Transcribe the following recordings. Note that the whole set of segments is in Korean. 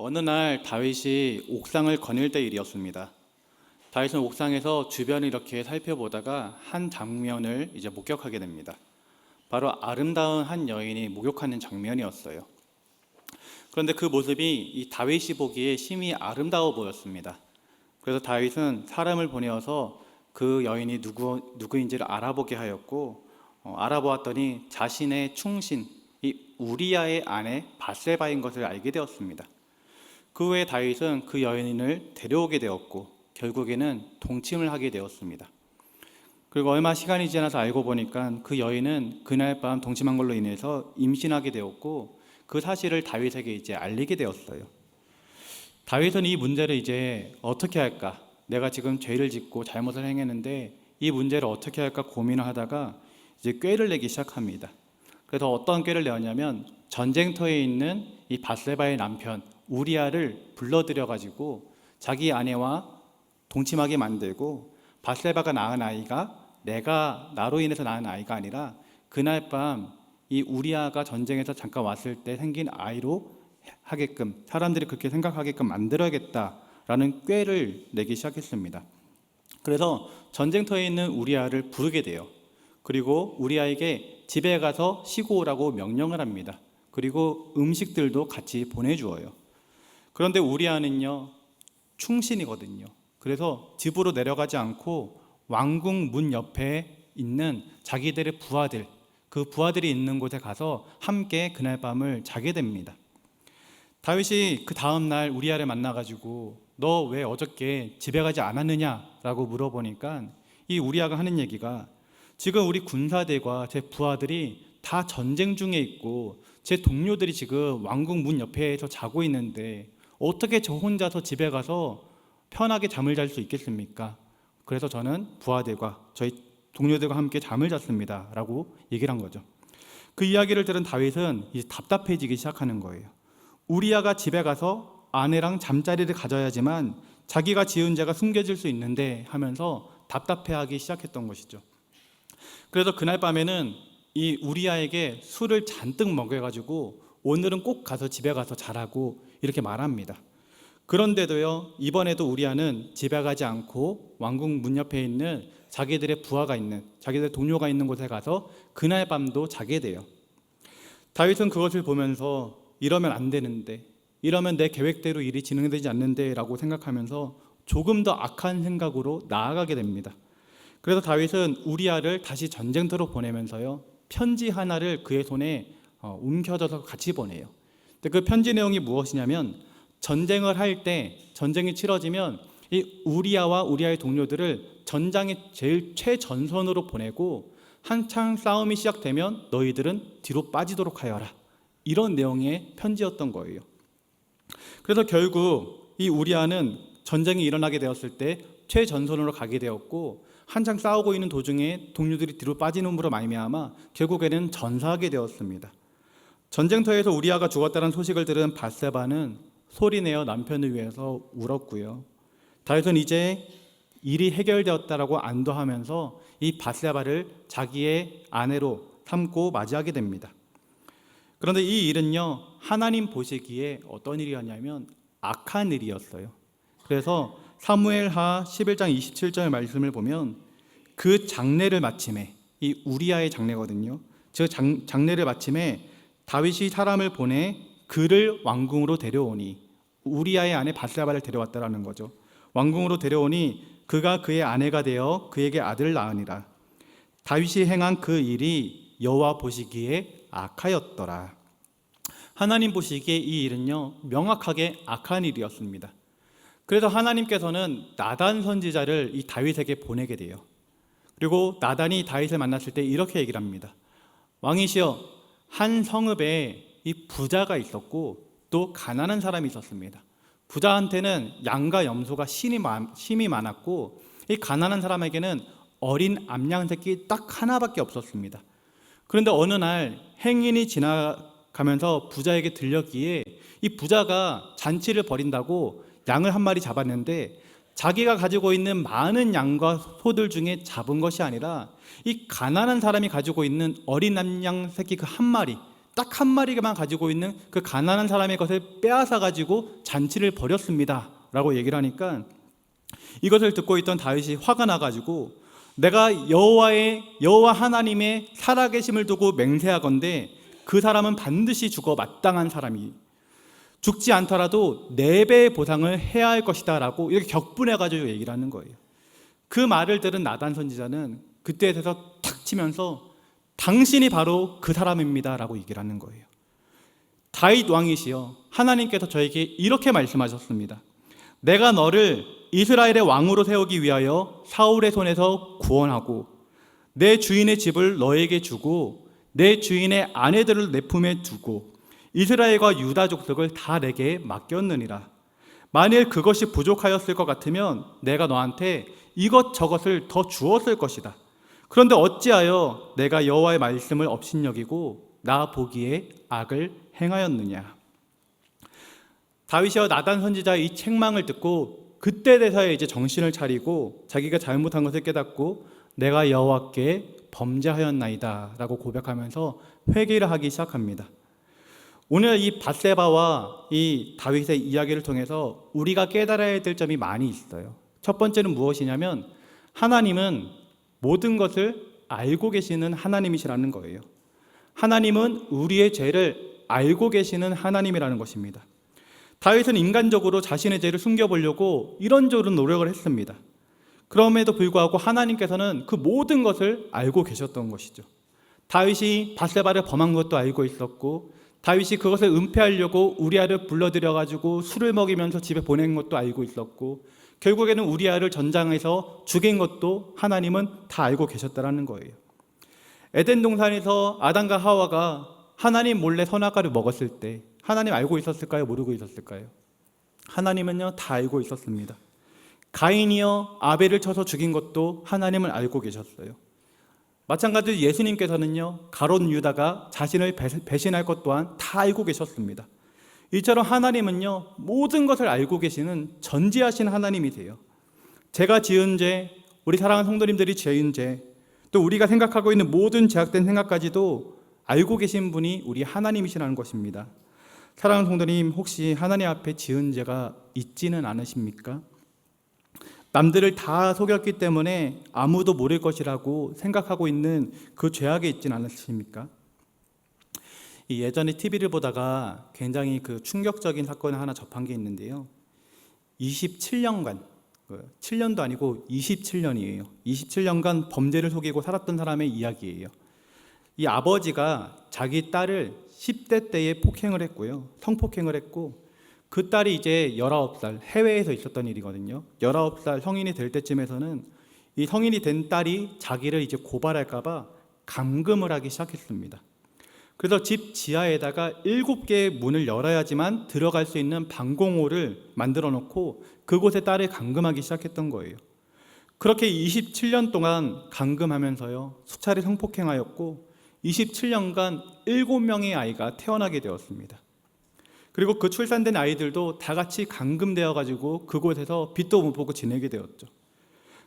어느 날 다윗이 옥상을 거닐 때 일이었습니다. 다윗은 옥상에서 주변을 이렇게 살펴보다가 한 장면을 이제 목격하게 됩니다. 바로 아름다운 한 여인이 목욕하는 장면이었어요. 그런데 그 모습이 이 다윗이 보기에 심히 아름다워 보였습니다. 그래서 다윗은 사람을 보내어서 그 여인이 누구 누구인지를 알아보게 하였고 어, 알아보았더니 자신의 충신 이 우리아의 아내 바세바인 것을 알게 되었습니다. 그 후에 다윗은 그 여인을 데려오게 되었고 결국에는 동침을 하게 되었습니다. 그리고 얼마 시간이 지나서 알고 보니까 그 여인은 그날 밤 동침한 걸로 인해서 임신하게 되었고 그 사실을 다윗에게 이제 알리게 되었어요. 다윗은 이 문제를 이제 어떻게 할까? 내가 지금 죄를 짓고 잘못을 행했는데 이 문제를 어떻게 할까 고민을 하다가 이제 꾀를 내기 시작합니다. 그래서 어떤 꾀를 내었냐면 전쟁터에 있는 이 바세바의 남편 우리아를 불러들여 가지고 자기 아내와 동침하게 만들고 바세바가 낳은 아이가 내가 나로 인해서 낳은 아이가 아니라 그날 밤 이 우리아가 전쟁에서 잠깐 왔을 때 생긴 아이로 하게끔 사람들이 그렇게 생각하게끔 만들어야겠다라는 꾀를 내기 시작했습니다. 그래서 전쟁터에 있는 우리아를 부르게 돼요. 그리고 우리아에게 집에 가서 쉬고 오라고 명령을 합니다. 그리고 음식들도 같이 보내주어요. 그런데 우리 아는요 충신이거든요. 그래서 집으로 내려가지 않고 왕궁 문 옆에 있는 자기들의 부하들, 그 부하들이 있는 곳에 가서 함께 그날 밤을 자게 됩니다. 다윗이 그 다음 날 우리아를 만나가지고 너 왜 어저께 집에 가지 않았느냐라고 물어보니까 이 우리아가 하는 얘기가 지금 우리 군사들과 제 부하들이 다 전쟁 중에 있고 제 동료들이 지금 왕궁 문 옆에서 자고 있는데 어떻게 저 혼자서 집에 가서 편하게 잠을 잘 수 있겠습니까? 그래서 저는 부하들과 저희 동료들과 함께 잠을 잤습니다 라고 얘기를 한 거죠. 그 이야기를 들은 다윗은 이제 답답해지기 시작하는 거예요. 우리아가 집에 가서 아내랑 잠자리를 가져야지만 자기가 지은 죄가 숨겨질 수 있는데 하면서 답답해하기 시작했던 것이죠. 그래서 그날 밤에는 이 우리아에게 술을 잔뜩 먹여가지고 오늘은 꼭 가서 집에 가서 자라고 이렇게 말합니다. 그런데도요 이번에도 우리아는 집에 가지 않고 왕궁 문 옆에 있는 자기들의 부하가 있는 자기들 동료가 있는 곳에 가서 그날 밤도 자게 돼요. 다윗은 그것을 보면서 이러면 안 되는데 이러면 내 계획대로 일이 진행되지 않는데 라고 생각하면서 조금 더 악한 생각으로 나아가게 됩니다. 그래서 다윗은 우리아를 다시 전쟁터로 보내면서요 편지 하나를 그의 손에 어, 움켜져서 같이 보내요. 그 편지 내용이 무엇이냐면 전쟁을 할 때 전쟁이 치러지면 이 우리아와 우리아의 동료들을 전장의 제일 최전선으로 보내고 한창 싸움이 시작되면 너희들은 뒤로 빠지도록 하여라. 이런 내용의 편지였던 거예요. 그래서 결국 이 우리아는 전쟁이 일어나게 되었을 때 최전선으로 가게 되었고 한창 싸우고 있는 도중에 동료들이 뒤로 빠지는 으로 말미암아 결국에는 전사하게 되었습니다. 전쟁터에서 우리아가 죽었다는 소식을 들은 바세바는 소리내어 남편을 위해서 울었고요. 다윗은 이제 일이 해결되었다라고 안도하면서 이 바세바를 자기의 아내로 삼고 맞이하게 됩니다. 그런데 이 일은요 하나님 보시기에 어떤 일이었냐면 악한 일이었어요. 그래서 사무엘하 11장 27절 말씀을 보면 그 장례를 마침에 이 우리아의 장례거든요. 저 장, 장례를 마침에 다윗이 사람을 보내 그를 왕궁으로 데려오니 우리아의 아내 바세바를 데려왔다라는 거죠. 왕궁으로 데려오니 그가 그의 아내가 되어 그에게 아들을 낳으니라. 다윗이 행한 그 일이 여호와 보시기에 악하였더라. 하나님 보시기에 이 일은요 명확하게 악한 일이었습니다. 그래서 하나님께서는 나단 선지자를 이 다윗에게 보내게 돼요. 그리고 나단이 다윗을 만났을 때 이렇게 얘기를 합니다. 왕이시여 한 성읍에 이 부자가 있었고 또 가난한 사람이 있었습니다. 부자한테는 양과 염소가 심이, 많, 심이 많았고 이 가난한 사람에게는 어린 암양 새끼 딱 하나밖에 없었습니다. 그런데 어느 날 행인이 지나가면서 부자에게 들렸기에 이 부자가 잔치를 벌인다고 양을 한 마리 잡았는데 자기가 가지고 있는 많은 양과 소들 중에 잡은 것이 아니라 이 가난한 사람이 가지고 있는 어린 암양 새끼 그 한 마리 딱 한 마리만 가지고 있는 그 가난한 사람의 것을 빼앗아 가지고 잔치를 벌였습니다라고 얘기를 하니까 이것을 듣고 있던 다윗이 화가 나 가지고 내가 여호와의 여호와 하나님의 살아계심을 두고 맹세하건대 그 사람은 반드시 죽어 마땅한 사람이 죽지 않더라도 네 배의 보상을 해야 할 것이다라고 이렇게 격분해 가지고 얘기를 하는 거예요. 그 말을 들은 나단 선지자는 그때에 대해서 탁 치면서 당신이 바로 그 사람입니다라고 얘기를 하는 거예요. 다윗 왕이시여 하나님께서 저에게 이렇게 말씀하셨습니다. 내가 너를 이스라엘의 왕으로 세우기 위하여 사울의 손에서 구원하고 내 주인의 집을 너에게 주고 내 주인의 아내들을 내 품에 두고 이스라엘과 유다 족속을 다 내게 맡겼느니라. 만일 그것이 부족하였을 것 같으면 내가 너한테 이것 저것을 더 주었을 것이다. 그런데 어찌하여 내가 여호와의 말씀을 업신여기고 나 보기에 악을 행하였느냐? 다윗이와 나단 선지자의 이 책망을 듣고 그때 돼서야 이제 정신을 차리고 자기가 잘못한 것을 깨닫고 내가 여호와께 범죄하였나이다라고 고백하면서 회개를 하기 시작합니다. 오늘 이 바세바와 이 다윗의 이야기를 통해서 우리가 깨달아야 될 점이 많이 있어요. 첫 번째는 무엇이냐면 하나님은 모든 것을 알고 계시는 하나님이시라는 거예요. 하나님은 우리의 죄를 알고 계시는 하나님이라는 것입니다. 다윗은 인간적으로 자신의 죄를 숨겨보려고 이런저런 노력을 했습니다. 그럼에도 불구하고 하나님께서는 그 모든 것을 알고 계셨던 것이죠. 다윗이 바세바를 범한 것도 알고 있었고 다윗이 그것을 은폐하려고 우리아를 불러들여 가지고 술을 먹이면서 집에 보낸 것도 알고 있었고 결국에는 우리아를 전장에서 죽인 것도 하나님은 다 알고 계셨다라는 거예요. 에덴 동산에서 아담과 하와가 하나님 몰래 선악과를 먹었을 때 하나님 알고 있었을까요? 모르고 있었을까요? 하나님은요 다 알고 있었습니다. 가인이요 아벨을 쳐서 죽인 것도 하나님을 알고 계셨어요. 마찬가지로 예수님께서는요 가론 유다가 자신을 배신할 것 또한 다 알고 계셨습니다. 이처럼 하나님은요 모든 것을 알고 계시는 전지하신 하나님이세요. 제가 지은 죄, 우리 사랑하는 성도님들이 지은 죄, 또 우리가 생각하고 있는 모든 제약된 생각까지도 알고 계신 분이 우리 하나님이시라는 것입니다. 사랑하는 성도님, 혹시 하나님 앞에 지은 죄가 있지는 않으십니까? 남들을 다 속였기 때문에 아무도 모를 것이라고 생각하고 있는 그 죄악에 있지는 않으십니까? 이 예전에 TV를 보다가 굉장히 그 충격적인 사건을 하나 접한 게 있는데요. 27년간, 7년도 아니고 27년이에요. 27년간 범죄를 속이고 살았던 사람의 이야기예요. 이 아버지가 자기 딸을 10대 때에 폭행을 했고요. 성폭행을 했고 그 딸이 이제 19살 해외에서 있었던 일이거든요. 19살 성인이 될 때쯤에서는 이 성인이 된 딸이 자기를 이제 고발할까 봐 감금을 하기 시작했습니다. 그래서 집 지하에다가 일곱 개의 문을 열어야지만 들어갈 수 있는 방공호를 만들어 놓고 그곳에 딸을 감금하기 시작했던 거예요. 그렇게 27년 동안 감금하면서요. 수차례 성폭행하였고 27년간 7명의 아이가 태어나게 되었습니다. 그리고 그 출산된 아이들도 다 같이 감금되어 가지고 그곳에서 빛도 못 보고 지내게 되었죠.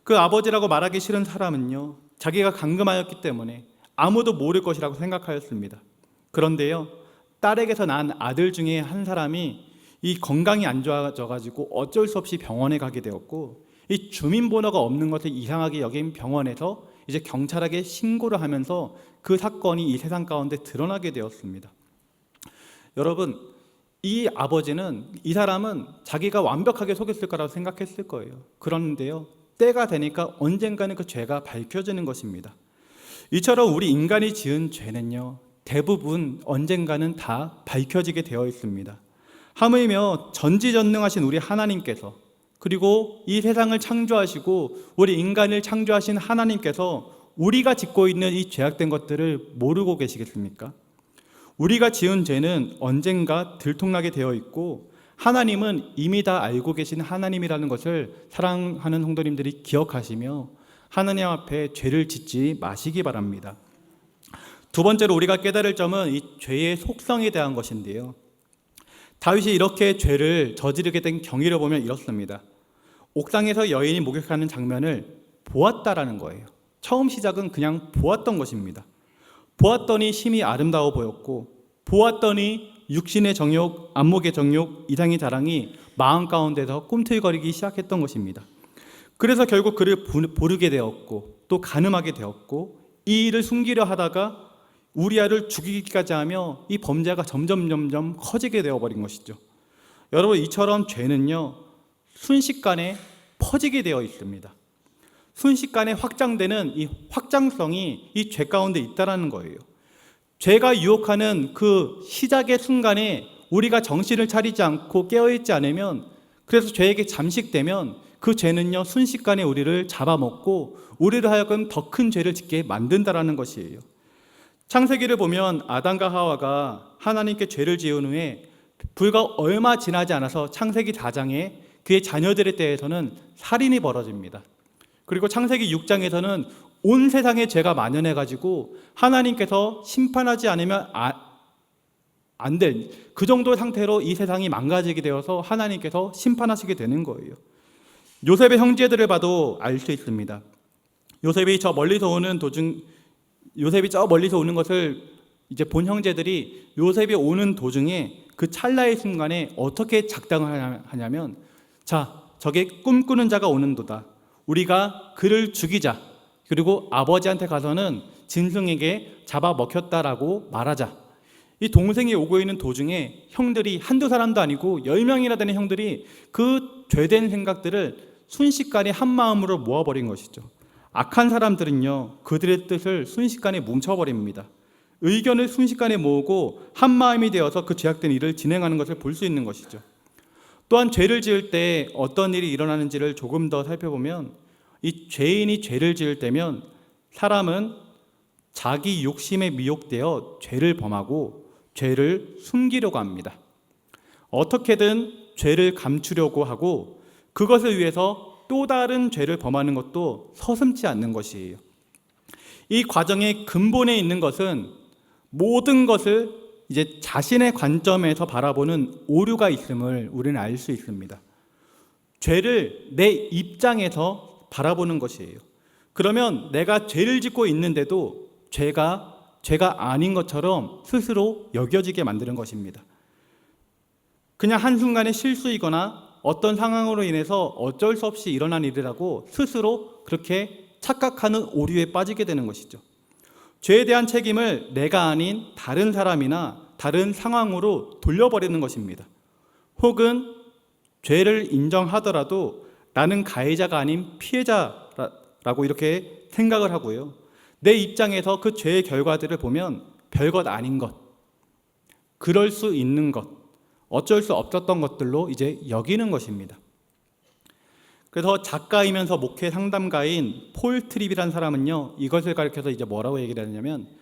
그 아버지라고 말하기 싫은 사람은요. 자기가 감금하였기 때문에 아무도 모를 것이라고 생각하였습니다. 그런데요. 딸에게서 난 아들 중에 한 사람이 이 건강이 안 좋아져 가지고 어쩔 수 없이 병원에 가게 되었고 이 주민번호가 없는 것을 이상하게 여긴 병원에서 이제 경찰에게 신고를 하면서 그 사건이 이 세상 가운데 드러나게 되었습니다. 여러분, 이 아버지는 이 사람은 자기가 완벽하게 속였을 거라고 생각했을 거예요. 그런데요, 때가 되니까 언젠가는 그 죄가 밝혀지는 것입니다. 이처럼 우리 인간이 지은 죄는요, 대부분 언젠가는 다 밝혀지게 되어 있습니다. 하물며 전지전능하신 우리 하나님께서 그리고 이 세상을 창조하시고 우리 인간을 창조하신 하나님께서 우리가 짓고 있는 이 죄악된 것들을 모르고 계시겠습니까? 우리가 지은 죄는 언젠가 들통나게 되어 있고 하나님은 이미 다 알고 계신 하나님이라는 것을 사랑하는 성도님들이 기억하시며 하나님 앞에 죄를 짓지 마시기 바랍니다. 두 번째로 우리가 깨달을 점은 이 죄의 속성에 대한 것인데요. 다윗이 이렇게 죄를 저지르게 된 경위를 보면 이렇습니다. 옥상에서 여인이 목욕하는 장면을 보았다라는 거예요. 처음 시작은 그냥 보았던 것입니다. 보았더니 심히 아름다워 보였고 보았더니 육신의 정욕, 안목의 정욕, 이상의 자랑이 마음 가운데서 꿈틀거리기 시작했던 것입니다. 그래서 결국 그를 부- 보르게 되었고 또 가늠하게 되었고 이 일을 숨기려 하다가 우리아를 죽이기까지 하며 이 범죄가 점점 점점 커지게 되어버린 것이죠. 여러분 이처럼 죄는요 순식간에 퍼지게 되어 있습니다. 순식간에 확장되는 이 확장성이 이 죄 가운데 있다라는 거예요. 죄가 유혹하는 그 시작의 순간에 우리가 정신을 차리지 않고 깨어있지 않으면 그래서 죄에게 잠식되면 그 죄는요 순식간에 우리를 잡아먹고 우리를 하여금 더 큰 죄를 짓게 만든다라는 것이에요. 창세기를 보면 아담과 하와가 하나님께 죄를 지은 후에 불과 얼마 지나지 않아서 창세기 4장에 그의 자녀들에 대해서는 살인이 벌어집니다. 그리고 창세기 6장에서는 온 세상에 죄가 만연해 가지고 하나님께서 심판하지 않으면 아, 안될그 정도의 상태로 이 세상이 망가지게 되어서 하나님께서 심판하시게 되는 거예요. 요셉의 형제들을 봐도 알 수 있습니다. 요셉이 저 멀리서 오는 도중 요셉이 저 멀리서 오는 것을 이제 본 형제들이 요셉이 오는 도중에 그 찰나의 순간에 어떻게 작당을 하냐면 자 저게 꿈꾸는 자가 오는도다 우리가 그를 죽이자 그리고 아버지한테 가서는 짐승에게 잡아 먹혔다라고 말하자 이 동생이 오고 있는 도중에 형들이 한두 사람도 아니고 열 명이나 되는 형들이 그 죄된 생각들을 순식간에 한 마음으로 모아버린 것이죠. 악한 사람들은요 그들의 뜻을 순식간에 뭉쳐버립니다. 의견을 순식간에 모으고 한 마음이 되어서 그 죄악된 일을 진행하는 것을 볼 수 있는 것이죠. 또한 죄를 지을 때 어떤 일이 일어나는지를 조금 더 살펴보면 이 죄인이 죄를 지을 때면 사람은 자기 욕심에 미혹되어 죄를 범하고 죄를 숨기려고 합니다. 어떻게든 죄를 감추려고 하고 그것을 위해서 또 다른 죄를 범하는 것도 서슴지 않는 것이에요. 이 과정의 근본에 있는 것은 모든 것을 이제 자신의 관점에서 바라보는 오류가 있음을 우리는 알 수 있습니다. 죄를 내 입장에서 바라보는 것이에요. 그러면 내가 죄를 짓고 있는데도 죄가 죄가 아닌 것처럼 스스로 여겨지게 만드는 것입니다. 그냥 한순간의 실수이거나 어떤 상황으로 인해서 어쩔 수 없이 일어난 일이라고 스스로 그렇게 착각하는 오류에 빠지게 되는 것이죠. 죄에 대한 책임을 내가 아닌 다른 사람이나 다른 상황으로 돌려버리는 것입니다. 혹은 죄를 인정하더라도 나는 가해자가 아닌 피해자라고 이렇게 생각을 하고요. 내 입장에서 그 죄의 결과들을 보면 별것 아닌 것, 그럴 수 있는 것, 어쩔 수 없었던 것들로 이제 여기는 것입니다. 그래서 작가이면서 목회 상담가인 폴 트립이라는 사람은요, 이것을 가리켜서 이제 뭐라고 얘기를 하냐면,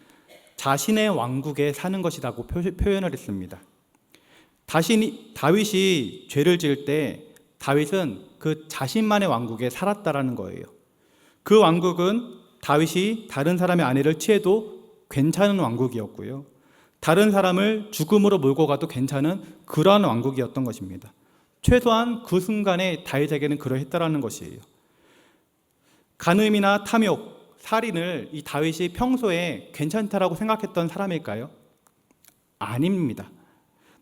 자신의 왕국에 사는 것이라고 표현을 했습니다. 다신이, 다윗이 죄를 지을 때 다윗은 그 자신만의 왕국에 살았다라는 거예요. 그 왕국은 다윗이 다른 사람의 아내를 취해도 괜찮은 왕국이었고요. 다른 사람을 죽음으로 몰고 가도 괜찮은 그러한 왕국이었던 것입니다. 최소한 그 순간에 다윗에게는 그러했다라는 것이에요. 간음이나 탐욕, 살인을 이 다윗이 평소에 괜찮다라고 생각했던 사람일까요? 아닙니다.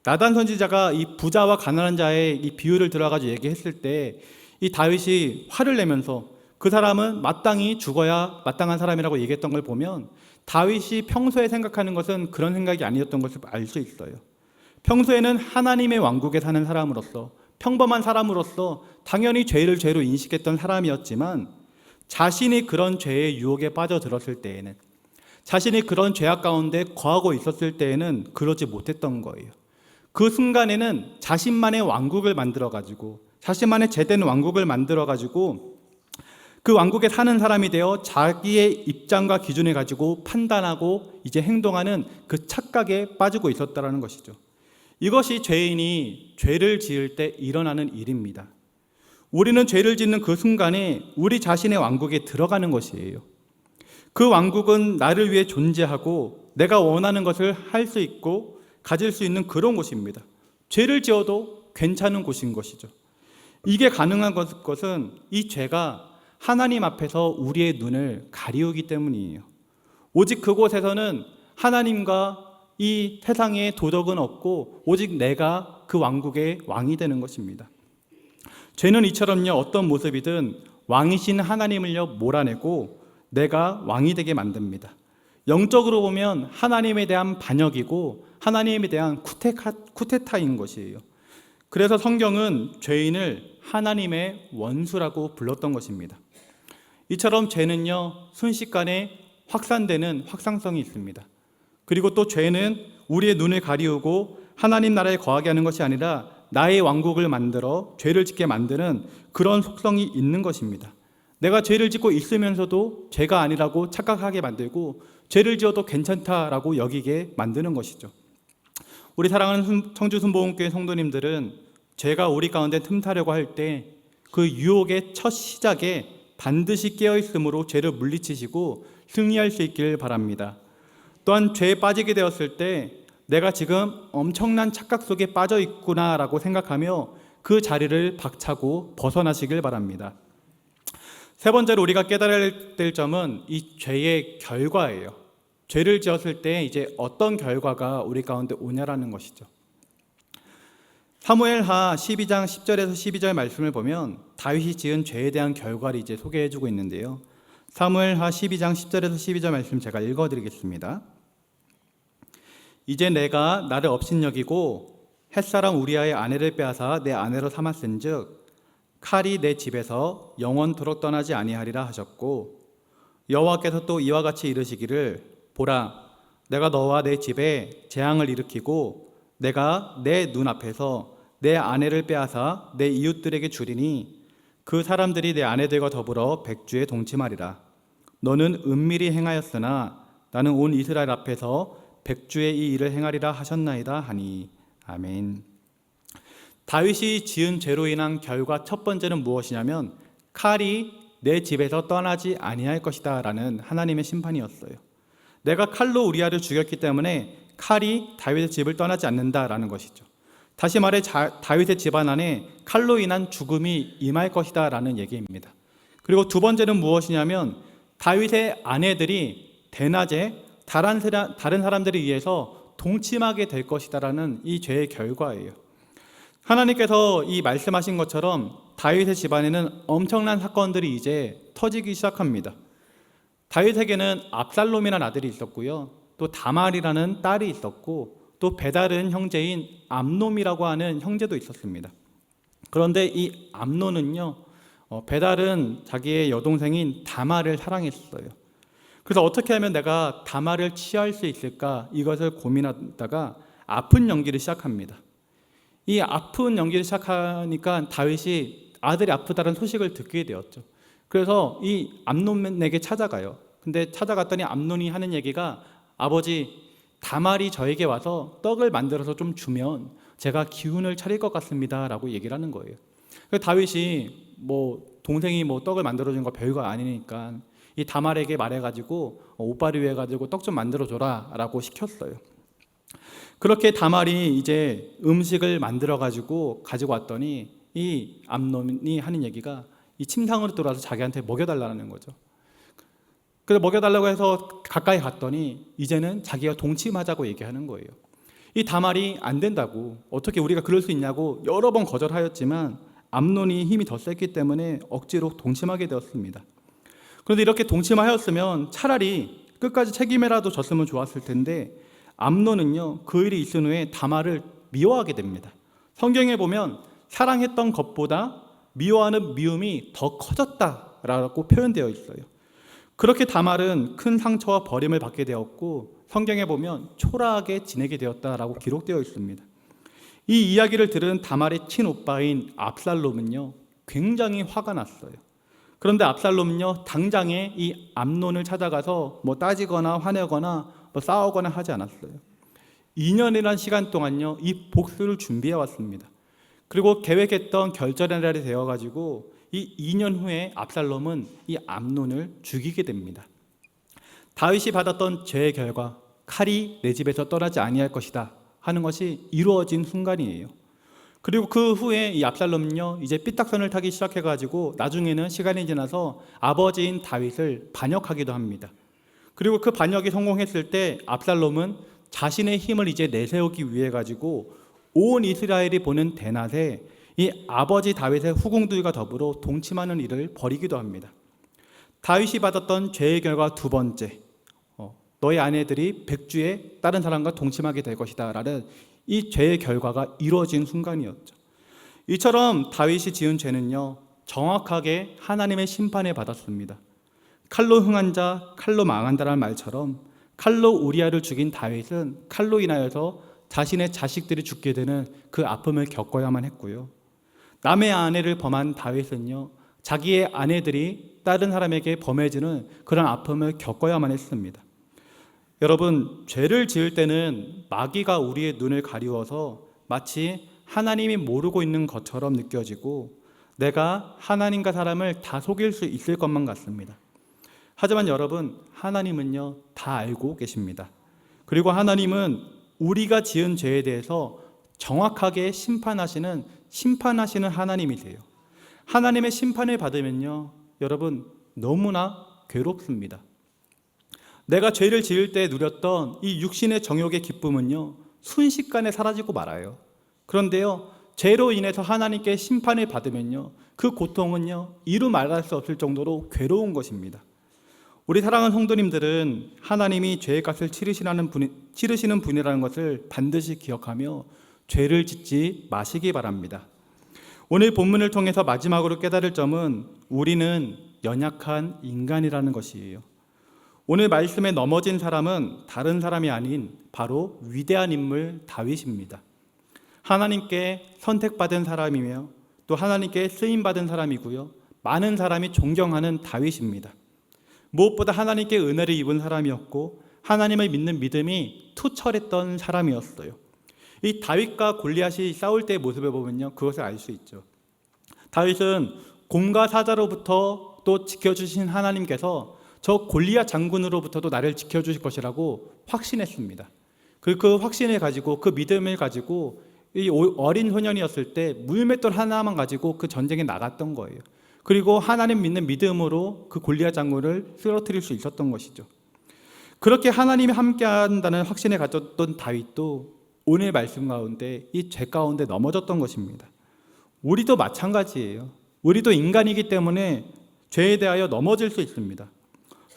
나단 선지자가 이 부자와 가난한 자의 이 비유를 들어가지고 얘기했을 때 이 다윗이 화를 내면서 그 사람은 마땅히 죽어야 마땅한 사람이라고 얘기했던 걸 보면 다윗이 평소에 생각하는 것은 그런 생각이 아니었던 것을 알 수 있어요. 평소에는 하나님의 왕국에 사는 사람으로서 평범한 사람으로서 당연히 죄를 죄로 인식했던 사람이었지만 자신이 그런 죄의 유혹에 빠져들었을 때에는 자신이 그런 죄악 가운데 거하고 있었을 때에는 그러지 못했던 거예요. 그 순간에는 자신만의 왕국을 만들어 가지고 자신만의 제된 왕국을 만들어 가지고 그 왕국에 사는 사람이 되어 자기의 입장과 기준을 가지고 판단하고 이제 행동하는 그 착각에 빠지고 있었다라는 것이죠. 이것이 죄인이 죄를 지을 때 일어나는 일입니다. 우리는 죄를 짓는 그 순간에 우리 자신의 왕국에 들어가는 것이에요. 그 왕국은 나를 위해 존재하고 내가 원하는 것을 할 수 있고 가질 수 있는 그런 곳입니다. 죄를 지어도 괜찮은 곳인 것이죠. 이게 가능한 것은 이 죄가 하나님 앞에서 우리의 눈을 가리우기 때문이에요. 오직 그곳에서는 하나님과 이 세상에 도덕은 없고 오직 내가 그 왕국의 왕이 되는 것입니다. 죄는 이처럼요 어떤 모습이든 왕이신 하나님을요 몰아내고 내가 왕이 되게 만듭니다. 영적으로 보면 하나님에 대한 반역이고 하나님에 대한 쿠테카, 쿠테타인 것이에요. 그래서 성경은 죄인을 하나님의 원수라고 불렀던 것입니다. 이처럼 죄는요 순식간에 확산되는 확산성이 있습니다. 그리고 또 죄는 우리의 눈을 가리우고 하나님 나라에 거하게 하는 것이 아니라 나의 왕국을 만들어 죄를 짓게 만드는 그런 속성이 있는 것입니다. 내가 죄를 짓고 있으면서도 죄가 아니라고 착각하게 만들고 죄를 지어도 괜찮다라고 여기게 만드는 것이죠. 우리 사랑하는 청주 순복음교회 성도님들은 죄가 우리 가운데 틈타려고 할 때 그 유혹의 첫 시작에 반드시 깨어 있으므로 죄를 물리치시고 승리할 수 있기를 바랍니다. 또한 죄에 빠지게 되었을 때 내가 지금 엄청난 착각 속에 빠져 있구나라고 생각하며 그 자리를 박차고 벗어나시길 바랍니다. 세 번째로 우리가 깨달아야 될 점은 이 죄의 결과예요. 죄를 지었을 때 이제 어떤 결과가 우리 가운데 오냐라는 것이죠. 사무엘하 12장 10절에서 12절 말씀을 보면 다윗이 지은 죄에 대한 결과를 이제 소개해 주고 있는데요. 사무엘하 12장 10절에서 12절 말씀 제가 읽어 드리겠습니다. 이제 내가 나를 업신여기고 햇사람 우리아의 아내를 빼앗아 내 아내로 삼았은즉 칼이 내 집에서 영원토록 떠나지 아니하리라 하셨고 여호와께서 또 이와 같이 이르시기를 보라 내가 너와 내 집에 재앙을 일으키고 내가 내 눈앞에서 내 아내를 빼앗아 내 이웃들에게 주리니 그 사람들이 내 아내들과 더불어 백주에 동침하리라. 너는 은밀히 행하였으나 나는 온 이스라엘 앞에서 백주의 이 일을 행하리라 하셨나이다 하니 아멘. 다윗이 지은 죄로 인한 결과 첫 번째는 무엇이냐면 칼이 내 집에서 떠나지 아니할 것이다라는 하나님의 심판이었어요. 내가 칼로 우리아를 죽였기 때문에 칼이 다윗의 집을 떠나지 않는다라는 것이죠. 다시 말해 자, 다윗의 집안 안에 칼로 인한 죽음이 임할 것이다라는 얘기입니다. 그리고 두 번째는 무엇이냐면 다윗의 아내들이 대낮에 다른 사람들에 의해서 동침하게 될 것이다라는 이 죄의 결과예요. 하나님께서 이 말씀하신 것처럼 다윗의 집안에는 엄청난 사건들이 이제 터지기 시작합니다. 다윗에게는 압살롬이라는 아들이 있었고요. 또 다말이라는 딸이 있었고 또 배다른 형제인 암놈이라고 하는 형제도 있었습니다. 그런데 이 암노는요, 어, 배달은 자기의 여동생인 다말을 사랑했어요. 그래서 어떻게 하면 내가 다말을 취할 수 있을까 이것을 고민하다가 아픈 연기를 시작합니다. 이 아픈 연기를 시작하니까 다윗이 아들이 아프다는 소식을 듣게 되었죠. 그래서 이 암논에게 찾아가요. 근데 찾아갔더니 암논이 하는 얘기가 아버지 다말이 저에게 와서 떡을 만들어서 좀 주면 제가 기운을 차릴 것 같습니다라고 얘기를 하는 거예요. 그 다윗이 뭐 동생이 뭐 떡을 만들어 준거 별거 아니니까 이 다말에게 말해가지고 어, 옷바리 해가지고 떡 좀 만들어 줘라라고 시켰어요. 그렇게 다말이 이제 음식을 만들어 가지고 가지고 왔더니 이 암놈이 하는 얘기가 이 침상으로 들어와서 자기한테 먹여달라는 거죠. 그래서 먹여달라고 해서 가까이 갔더니 이제는 자기가 동침하자고 얘기하는 거예요. 이 다말이 안 된다고 어떻게 우리가 그럴 수 있냐고 여러 번 거절하였지만 암론이 힘이 더 셌기 때문에 억지로 동침하게 되었습니다. 그런데 이렇게 동침하였으면 차라리 끝까지 책임이라도 졌으면 좋았을 텐데 암론은요 그 일이 있은 후에 다말을 미워하게 됩니다. 성경에 보면 사랑했던 것보다 미워하는 미움이 더 커졌다라고 표현되어 있어요. 그렇게 다말은 큰 상처와 버림을 받게 되었고 성경에 보면 초라하게 지내게 되었다라고 기록되어 있습니다. 이 이야기를 들은 다말의 친오빠인 압살롬은요 굉장히 화가 났어요. 그런데 압살롬은요 당장에 이 암론을 찾아가서 뭐 따지거나 화내거나 뭐 싸우거나 하지 않았어요. 2년이라는 시간 동안요 이 복수를 준비해 왔습니다. 그리고 계획했던 결전의 날이 되어 가지고 이 2년 후에 압살롬은 이 암론을 죽이게 됩니다. 다윗이 받았던 죄의 결과 칼이 내 집에서 떠나지 아니할 것이다 하는 것이 이루어진 순간이에요. 그리고 그 후에 이 압살롬은요 이제 삐딱선을 타기 시작해가지고 나중에는 시간이 지나서 아버지인 다윗을 반역하기도 합니다. 그리고 그 반역이 성공했을 때 압살롬은 자신의 힘을 이제 내세우기 위해 가지고 온 이스라엘이 보는 대낮에 이 아버지 다윗의 후궁들과 더불어 동침하는 일을 벌이기도 합니다. 다윗이 받았던 죄의 결과 두 번째, 어, 너희 아내들이 백주에 다른 사람과 동침하게 될 것이다 라는 이 죄의 결과가 이루어진 순간이었죠. 이처럼 다윗이 지은 죄는요 정확하게 하나님의 심판을 받았습니다. 칼로 흥한 자 칼로 망한다라는 말처럼 칼로 우리아를 죽인 다윗은 칼로 인하여서 자신의 자식들이 죽게 되는 그 아픔을 겪어야만 했고요. 남의 아내를 범한 다윗은요 자기의 아내들이 다른 사람에게 범해지는 그런 아픔을 겪어야만 했습니다. 여러분 죄를 지을 때는 마귀가 우리의 눈을 가리워서 마치 하나님이 모르고 있는 것처럼 느껴지고 내가 하나님과 사람을 다 속일 수 있을 것만 같습니다. 하지만 여러분, 하나님은요, 다 알고 계십니다. 그리고 하나님은 우리가 지은 죄에 대해서 정확하게 심판하시는, 심판하시는 하나님이세요. 하나님의 심판을 받으면요, 여러분, 너무나 괴롭습니다. 내가 죄를 지을 때 누렸던 이 육신의 정욕의 기쁨은요, 순식간에 사라지고 말아요. 그런데요, 죄로 인해서 하나님께 심판을 받으면요, 그 고통은요, 이루 말할 수 없을 정도로 괴로운 것입니다. 우리 사랑하는 성도님들은 하나님이 죄의 값을 치르시라는 분이, 치르시는 분이라는 것을 반드시 기억하며 죄를 짓지 마시기 바랍니다. 오늘 본문을 통해서 마지막으로 깨달을 점은 우리는 연약한 인간이라는 것이에요. 오늘 말씀에 넘어진 사람은 다른 사람이 아닌 바로 위대한 인물 다윗입니다. 하나님께 선택받은 사람이며 또 하나님께 쓰임 받은 사람이고요. 많은 사람이 존경하는 다윗입니다. 무엇보다 하나님께 은혜를 입은 사람이었고 하나님을 믿는 믿음이 투철했던 사람이었어요. 이 다윗과 골리앗이 싸울 때의 모습을 보면요. 그것을 알 수 있죠. 다윗은 곰과 사자로부터 또 지켜주신 하나님께서 저 골리앗 장군으로부터도 나를 지켜주실 것이라고 확신했습니다. 그, 그 확신을 가지고 그 믿음을 가지고 이 어린 소년이었을 때 물맷돌 하나만 가지고 그 전쟁에 나갔던 거예요. 그리고 하나님 믿는 믿음으로 그 골리앗 장군을 쓰러뜨릴 수 있었던 것이죠. 그렇게 하나님이 함께한다는 확신을 가졌던 다윗도 오늘 말씀 가운데 이 죄 가운데 넘어졌던 것입니다. 우리도 마찬가지예요. 우리도 인간이기 때문에 죄에 대하여 넘어질 수 있습니다.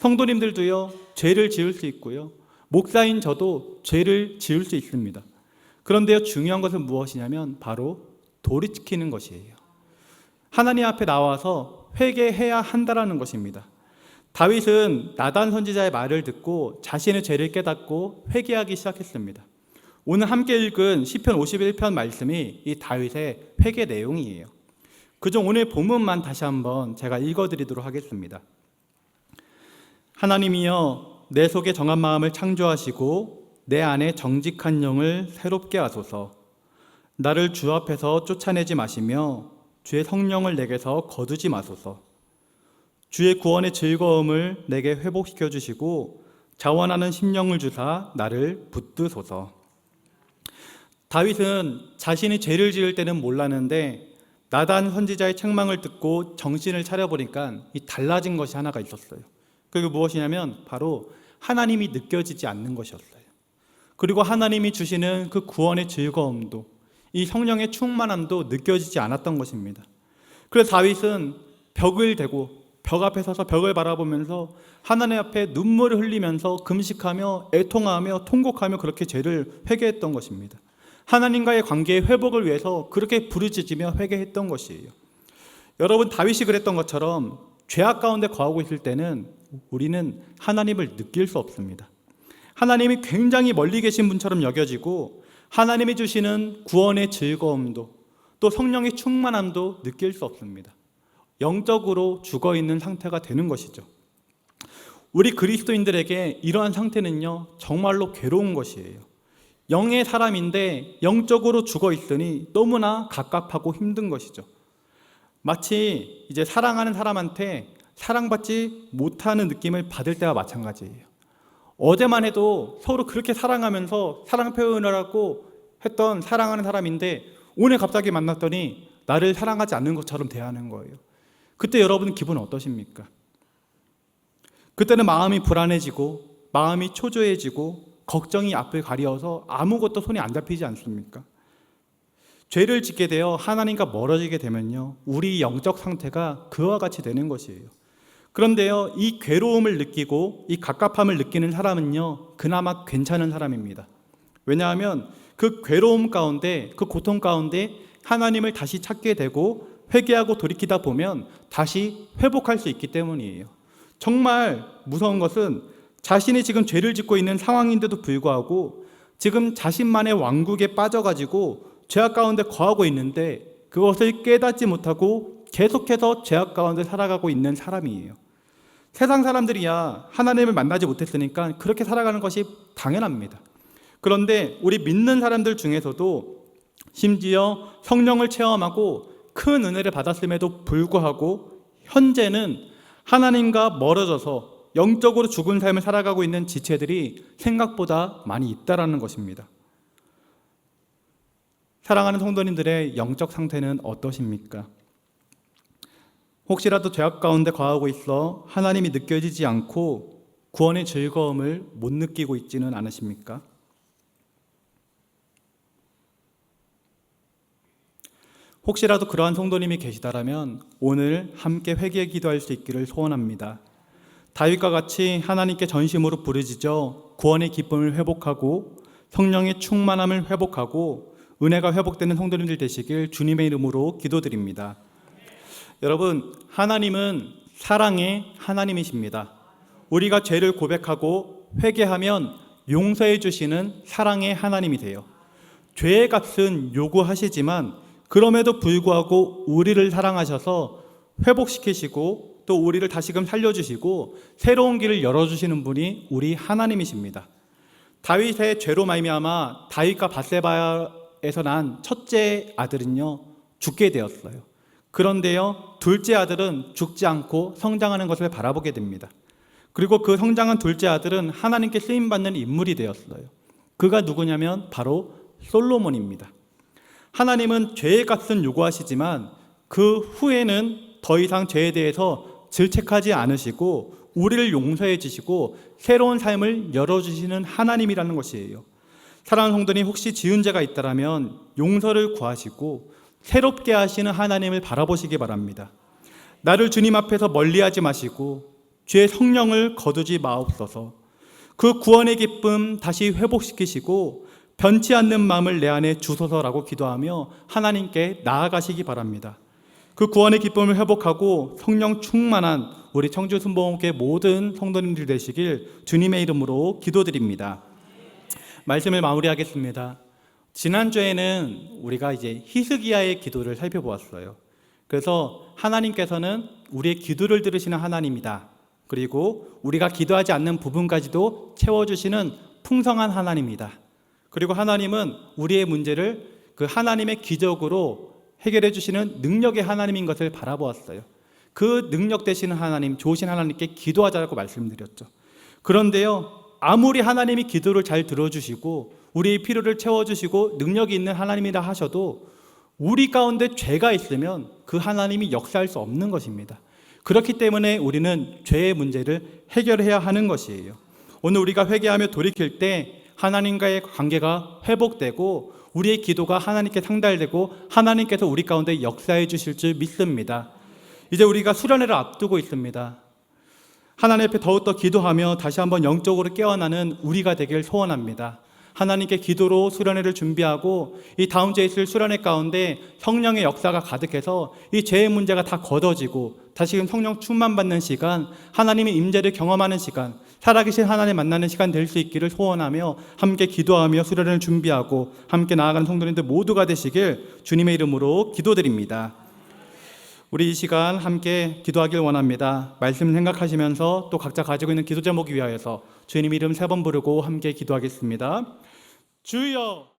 성도님들도요, 죄를 지을 수 있고요. 목사인 저도 죄를 지을 수 있습니다. 그런데요, 중요한 것은 무엇이냐면 바로 돌이키는 것이에요. 하나님 앞에 나와서 회개해야 한다라는 것입니다. 다윗은 나단 선지자의 말을 듣고 자신의 죄를 깨닫고 회개하기 시작했습니다. 오늘 함께 읽은 시편 51편 말씀이 이 다윗의 회개 내용이에요. 그중 오늘 본문만 다시 한번 제가 읽어 드리도록 하겠습니다. 하나님이여 내 속에 정한 마음을 창조하시고 내 안에 정직한 영을 새롭게 하소서. 나를 주 앞에서 쫓아내지 마시며 주의 성령을 내게서 거두지 마소서. 주의 구원의 즐거움을 내게 회복시켜 주시고 자원하는 심령을 주사 나를 붙드소서. 다윗은 자신이 죄를 지을 때는 몰랐는데 나단 선지자의 책망을 듣고 정신을 차려보니까 이 달라진 것이 하나가 있었어요. 그게 무엇이냐면 바로 하나님이 느껴지지 않는 것이었어요. 그리고 하나님이 주시는 그 구원의 즐거움도 이 성령의 충만함도 느껴지지 않았던 것입니다. 그래서 다윗은 벽을 대고 벽 앞에 서서 벽을 바라보면서 하나님 앞에 눈물을 흘리면서 금식하며 애통하며 통곡하며 그렇게 죄를 회개했던 것입니다. 하나님과의 관계의 회복을 위해서 그렇게 부르짖으며 회개했던 것이에요. 여러분 다윗이 그랬던 것처럼 죄악 가운데 거하고 있을 때는 우리는 하나님을 느낄 수 없습니다. 하나님이 굉장히 멀리 계신 분처럼 여겨지고 하나님이 주시는 구원의 즐거움도 또 성령의 충만함도 느낄 수 없습니다. 영적으로 죽어 있는 상태가 되는 것이죠. 우리 그리스도인들에게 이러한 상태는요, 정말로 괴로운 것이에요. 영의 사람인데 영적으로 죽어 있으니 너무나 갑갑하고 힘든 것이죠. 마치 이제 사랑하는 사람한테 사랑받지 못하는 느낌을 받을 때와 마찬가지예요. 어제만 해도 서로 그렇게 사랑하면서 사랑 표현을 하고 했던 사랑하는 사람인데 오늘 갑자기 만났더니 나를 사랑하지 않는 것처럼 대하는 거예요. 그때 여러분 기분 어떠십니까? 그때는 마음이 불안해지고 마음이 초조해지고 걱정이 앞을 가리어서 아무것도 손이 안 잡히지 않습니까? 죄를 짓게 되어 하나님과 멀어지게 되면요. 우리 영적 상태가 그와 같이 되는 것이에요. 그런데요. 이 괴로움을 느끼고 이 갑갑함을 느끼는 사람은요. 그나마 괜찮은 사람입니다. 왜냐하면 그 괴로움 가운데 그 고통 가운데 하나님을 다시 찾게 되고 회개하고 돌이키다 보면 다시 회복할 수 있기 때문이에요. 정말 무서운 것은 자신이 지금 죄를 짓고 있는 상황인데도 불구하고 지금 자신만의 왕국에 빠져가지고 죄악 가운데 거하고 있는데 그것을 깨닫지 못하고 계속해서 죄악 가운데 살아가고 있는 사람이에요. 세상 사람들이야 하나님을 만나지 못했으니까 그렇게 살아가는 것이 당연합니다. 그런데 우리 믿는 사람들 중에서도 심지어 성령을 체험하고 큰 은혜를 받았음에도 불구하고 현재는 하나님과 멀어져서 영적으로 죽은 삶을 살아가고 있는 지체들이 생각보다 많이 있다라는 것입니다. 사랑하는 성도님들의 영적 상태는 어떠십니까? 혹시라도 죄악 가운데 거하고 있어 하나님이 느껴지지 않고 구원의 즐거움을 못 느끼고 있지는 않으십니까? 혹시라도 그러한 성도님이 계시다라면 오늘 함께 회개 기도할 수 있기를 소원합니다. 다윗과 같이 하나님께 전심으로 부르짖어 구원의 기쁨을 회복하고 성령의 충만함을 회복하고 은혜가 회복되는 성도님들 되시길 주님의 이름으로 기도드립니다. 여러분, 하나님은 사랑의 하나님이십니다. 우리가 죄를 고백하고 회개하면 용서해 주시는 사랑의 하나님이 돼요. 죄의 값은 요구하시지만 그럼에도 불구하고 우리를 사랑하셔서 회복시키시고 또 우리를 다시금 살려주시고 새로운 길을 열어주시는 분이 우리 하나님이십니다. 다윗의 죄로 말미암아 다윗과 바세바 에서 난 첫째 아들은요 죽게 되었어요. 그런데요 둘째 아들은 죽지 않고 성장하는 것을 바라보게 됩니다. 그리고 그 성장한 둘째 아들은 하나님께 쓰임 받는 인물이 되었어요. 그가 누구냐면 바로 솔로몬입니다. 하나님은 죄의 값은 요구하시지만 그 후에는 더 이상 죄에 대해서 질책하지 않으시고 우리를 용서해 주시고 새로운 삶을 열어 주시는 하나님이라는 것이에요. 사랑하는 성도님 혹시 지은 죄가 있다라면 용서를 구하시고 새롭게 하시는 하나님을 바라보시기 바랍니다. 나를 주님 앞에서 멀리하지 마시고 주의 성령을 거두지 마옵소서. 그 구원의 기쁨 다시 회복시키시고 변치 않는 마음을 내 안에 주소서라고 기도하며 하나님께 나아가시기 바랍니다. 그 구원의 기쁨을 회복하고 성령 충만한 우리 청주 순복음교회 모든 성도님들 되시길 주님의 이름으로 기도드립니다. 말씀을 마무리하겠습니다. 지난주에는 우리가 이제 히스기야의 기도를 살펴보았어요. 그래서 하나님께서는 우리의 기도를 들으시는 하나님이다. 그리고 우리가 기도하지 않는 부분까지도 채워주시는 풍성한 하나님이다. 그리고 하나님은 우리의 문제를 그 하나님의 기적으로 해결해 주시는 능력의 하나님인 것을 바라보았어요. 그 능력 되시는 하나님, 좋으신 하나님께 기도하자고 말씀드렸죠. 그런데요, 아무리 하나님이 기도를 잘 들어주시고 우리의 필요를 채워주시고 능력이 있는 하나님이라 하셔도 우리 가운데 죄가 있으면 그 하나님이 역사할 수 없는 것입니다. 그렇기 때문에 우리는 죄의 문제를 해결해야 하는 것이에요. 오늘 우리가 회개하며 돌이킬 때 하나님과의 관계가 회복되고 우리의 기도가 하나님께 상달되고 하나님께서 우리 가운데 역사해 주실 줄 믿습니다. 이제 우리가 수련회를 앞두고 있습니다. 하나님 앞에 더욱더 기도하며 다시 한번 영적으로 깨어나는 우리가 되길 소원합니다. 하나님께 기도로 수련회를 준비하고 이 다음 주에 있을 수련회 가운데 성령의 역사가 가득해서 이 죄의 문제가 다 걷어지고 다시금 성령 충만 받는 시간, 하나님의 임재를 경험하는 시간, 살아계신 하나님 만나는 시간 될 수 있기를 소원하며 함께 기도하며 수련회를 준비하고 함께 나아가는 성도님들 모두가 되시길 주님의 이름으로 기도드립니다. 우리 이 시간 함께 기도하길 원합니다. 말씀 생각하시면서 또 각자 가지고 있는 기도 제목을 위하여서 주님 이름 세 번 부르고 함께 기도하겠습니다. 주여